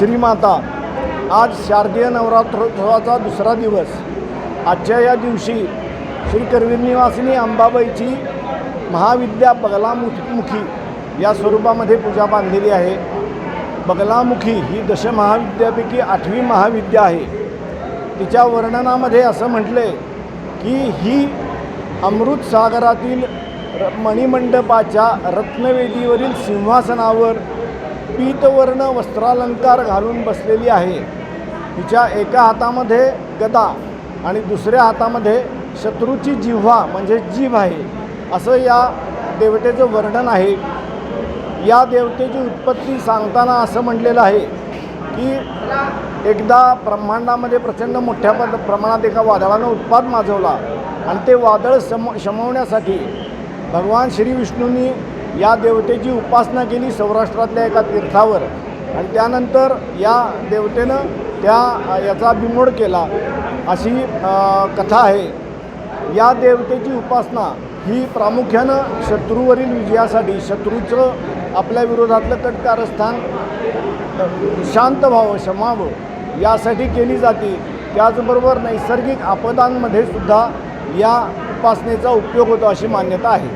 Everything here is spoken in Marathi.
श्रीमाता आज शारदीय नवरात्रोत्सवाचा दुसरा दिवस. आजच्या या दिवशी श्री करवीरनिवासिनी अंबाबाईची महाविद्या बगलामुखी या स्वरूपामध्ये पूजा बांधलेली आहे. बगलामुखी ही दशमहाविद्यापैकी आठवी महाविद्या आहे. तिच्या वर्णनामध्ये असं म्हटलं आहे की ही अमृतसागरातील र मणिमंडपाच्या रत्नवेदीवरील सिंहासनावर पीतवर्ण वस्त्रालंकार घालून बसलेली आहे. तिच्या एका हातामध्ये गदा आणि दुसऱ्या हातामध्ये शत्रूची जिव्हा म्हणजे जीभ आहे. असं या देवतेचं वर्णन आहे. या देवतेची उत्पत्ती सांगताना असं म्हटलेलं आहे की एकदा ब्रह्मांडामध्ये प्रचंड मोठ्या पद प्रमाणात एका वादळानं उत्पाद माजवला आणि ते वादळ सम शमवण्यासाठी भगवान श्री विष्णूंनी या देवतेची उपासना केली सौराष्ट्रातल्या एका तीर्थावर. आणि त्यानंतर या देवतेनं त्या याचा बिमोड केला अशी कथा आहे. या देवतेची उपासना ही प्रामुख्यानं शत्रूवरील विजयासाठी शत्रूचं आपल्या विरोधातलं कटकारस्थान शांत व्हावं क्षमावं यासाठी केली जाते. त्याचबरोबर नैसर्गिक आपदांमध्ये सुद्धा या उपासनेचा उपयोग होतो अशी मान्यता आहे.